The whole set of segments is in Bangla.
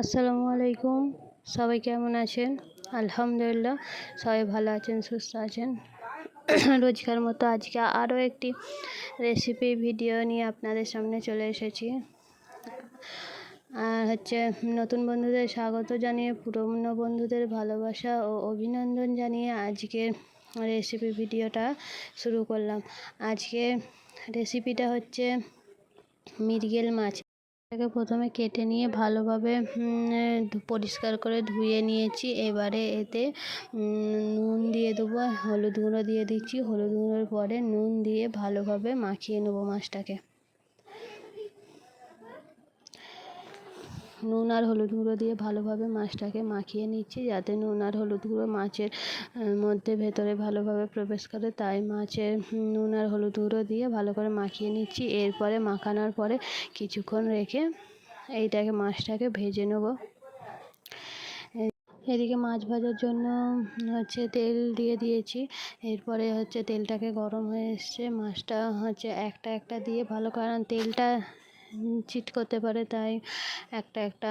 আসসালামু আলাইকুম। সবাই কেমন আছেন? আলহামদুলিল্লাহ, সবাই ভালো আছেন, সুস্থ আছেন। রোজকার মতো আজকে আরও একটি রেসিপি ভিডিও নিয়ে আপনাদের সামনে চলে এসেছি। আর হচ্ছে নতুন বন্ধুদের স্বাগত জানিয়ে, পুরনো বন্ধুদের ভালোবাসা ও অভিনন্দন জানিয়ে আজকের রেসিপি ভিডিওটা শুরু করলাম। আজকে রেসিপিটা হচ্ছে মৃগেল মাছ। এটাকে প্রথমে কেটে নিয়ে ভালোভাবে পরিষ্কার করে ধুয়ে নিয়েছি। এবারে এতে নুন দিয়ে দেবো, হলুদ গুঁড়ো দিয়ে দিচ্ছি। হলুদ গুঁড়োর পরে নুন দিয়ে ভালোভাবে মাখিয়ে নেব মাছটাকে। নুন আর হলুদ গুঁড়ো দিয়ে ভালোভাবে মাছটাকে মাখিয়ে নিচ্ছি, যাতে নুন আর হলুদ গুঁড়ো মাছের মধ্যে ভেতরে ভালোভাবে প্রবেশ করে। তাই মাছের নুন আর হলুদ গুঁড়ো দিয়ে ভালো করে মাখিয়ে নিচ্ছি। এরপরে মাখানোর পরে কিছুক্ষণ রেখে এইটাকে, মাছটাকে ভেজে নেব। এদিকে মাছ ভাজার জন্য হচ্ছে তেল দিয়ে দিয়েছি। এরপরে হচ্ছে তেলটাকে গরম হয়ে এসছে। মাছটা হচ্ছে একটা একটা দিয়ে ভালো কারণ তেলটা চিট করতে পারে, তাই একটা একটা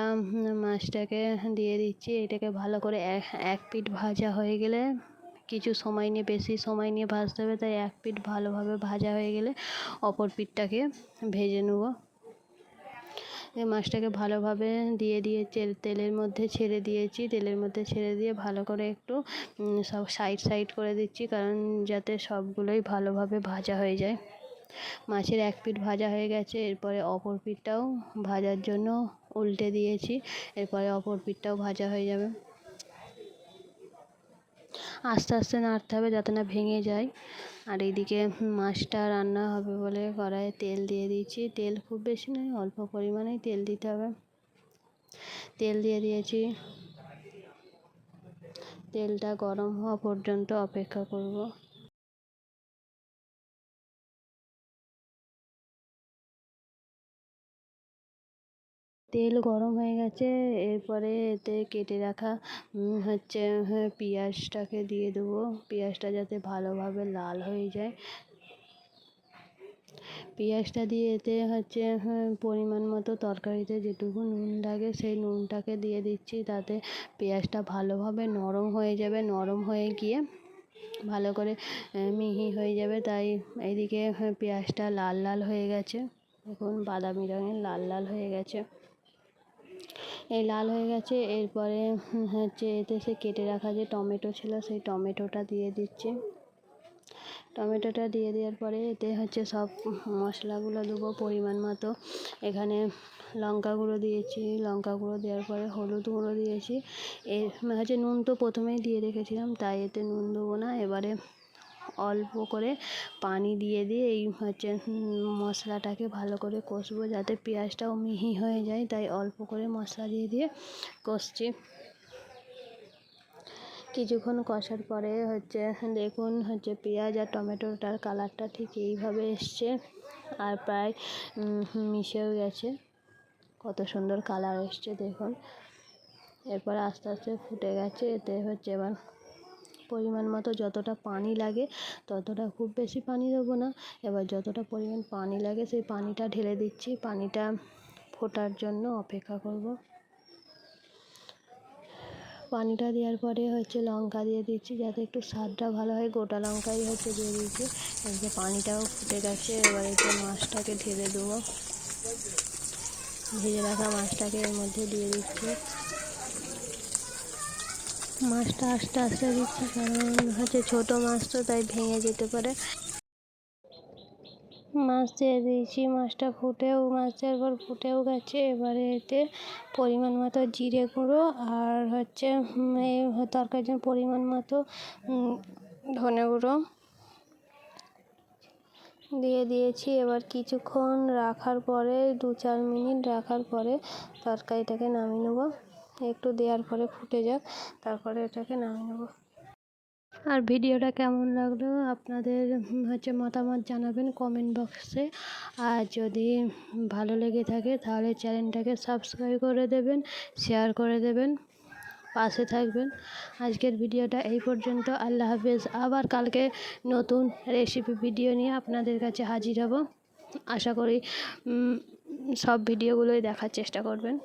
মাছটাকে দিয়ে দিচ্ছি। এটাকে ভালো করে এক এক পিঠ ভাজা হয়ে গেলে, কিছু সময় নিয়ে, বেশি সময় নিয়ে ভাজতে হবে, তাই এক পিঠ ভালোভাবে ভাজা হয়ে গেলে অপর পিঠটাকে ভেজে নেব। মাছটাকে ভালোভাবে দিয়ে দিয়ে তেলের মধ্যে ছেড়ে দিয়েছি। তেলের মধ্যে ছেড়ে দিয়ে ভালো করে একটু সব সাইড সাইড করে দিচ্ছি, কারণ যাতে সবগুলোই ভালোভাবে ভাজা হয়ে যায়। মাছের এক পিঠ ভাজা হয়ে গেছে, এরপরে অপর পিঠটাও ভাজার জন্য উল্টে দিয়েছি, এরপরে অপর পিঠটাও ভাজা হয়ে যাবে। আস্তে আস্তে নাড়তে হবে যাতে না ভেঙে যায়। আর এইদিকে মাছটা রান্না হবে বলে কড়াইয়ে তেল দিয়ে দিয়েছি। তেল খুব বেশি নয়, অল্প পরিমাণেই তেল দিতে হবে। তেল দিয়ে দিয়েছি। তেলটা গরম হওয়া পর্যন্ত অপেক্ষা করব। তেল গরম হয়ে গেছে, এরপরে এতে কেটে রাখা হচ্ছে পেঁয়াজটাকে দিয়ে দেবো। পেঁয়াজটা যাতে ভালোভাবে লাল হয়ে যায়। পেঁয়াজটা দিয়ে এতে হচ্ছে পরিমাণ মতো তরকারিতে যেটুকু নুন লাগে, সেই নুনটাকে দিয়ে দিচ্ছি। তাতে পেঁয়াজটা ভালোভাবে নরম হয়ে যাবে, নরম হয়ে গিয়ে ভালো করে মিহি হয়ে যাবে। তাই এইদিকে পেঁয়াজটা লাল লাল হয়ে গেছে। এখন বাদামি রঙের লাল লাল হয়ে গেছে। এই লাল হয়ে গেছে, এরপরে হচ্ছে এতে সে কেটে রাখা যে টমেটো ছিল সেই টমেটোটা দিয়ে দিচ্ছি। টমেটোটা দিয়ে দেওয়ার পরে এতে হচ্ছে সব মশলাগুলো দেবো পরিমাণ মতো। এখানে লঙ্কা গুঁড়ো দিয়েছি, লঙ্কা গুঁড়ো দেওয়ার পরে হলুদ গুঁড়ো দিয়েছি। এর হচ্ছে নুন তো প্রথমেই দিয়ে রেখেছিলাম, তাই এতে নুন দেবো না। এবারে অল্প করে পানি দিয়ে দিয়ে এই হচ্ছে মশলাটাকে ভালো করে কষবো যাতে পেঁয়াজটাও মিহি হয়ে যায়। তাই অল্প করে মশলা দিয়ে দিয়ে কষছি। কিছুক্ষণ কষার পরে হচ্ছে দেখুন হচ্ছে পেঁয়াজ আর টমেটোটার কালারটা ঠিক এইভাবে এসছে আর প্রায় মিশেও গেছে। কত সুন্দর কালার এসছে দেখুন। এরপর আস্তে আস্তে ফুটে গেছে, এতে হচ্ছে এবার পরিমাণ মতো যতটা পানি লাগে ততটা খুব বেশি পানি দেবো না। এবার যতটা পরিমাণ পানি লাগে সেই পানিটা ঢেলে দিচ্ছি। পানিটা ফোটার জন্য অপেক্ষা করব। পানিটা দেওয়ার পরে হচ্ছে লঙ্কা দিয়ে দিচ্ছি যাতে একটু স্বাদটা ভালো হয়। গোটা লঙ্কাই হচ্ছে দিয়ে দিচ্ছি। এদিকে পানিটাও ফুটে গেছে, এবার একটু মাছটাকে ঢেলে দেবো। ভেজে রাখা মাছটাকে এর মধ্যে দিয়ে দিচ্ছি। মাছটা আস্তে আস্তে দিচ্ছি, কারণ হচ্ছে ছোটো মাছ তো, তাই ভেঙে যেতে পারে। মাছ দিয়ে দিয়েছি, মাছটা ফুটেও, মাছ দেওয়ার পর ফুটেও গেছে। এবারে এতে পরিমাণ মতো জিরে গুঁড়ো আর হচ্ছে এই তরকারির জন্য পরিমাণ মতো ধনে গুঁড়ো দিয়ে দিয়েছি। এবার কিছুক্ষণ রাখার পরে, দু চার মিনিট রাখার পরে তরকারিটাকে নামিয়ে নেব। একটু দেওয়ার পরে ফুটে যাক, তারপরে এটাকে নামিয়ে নেব। আর ভিডিওটা কেমন লাগল আপনাদের হচ্ছে মতামত জানাবেন কমেন্ট বক্সে আর যদি ভালো লেগে থাকে তাহলে চ্যানেলটাকে সাবস্ক্রাইব করে দেবেন শেয়ার করে দেবেন, পাশে থাকবেন। আজকের ভিডিওটা এই পর্যন্ত, আল্লাহ হাফেজ। আবার কালকে নতুন রেসিপি ভিডিও নিয়ে আপনাদের কাছে হাজির হব। আশা করি সব ভিডিওগুলোই দেখার চেষ্টা করবেন।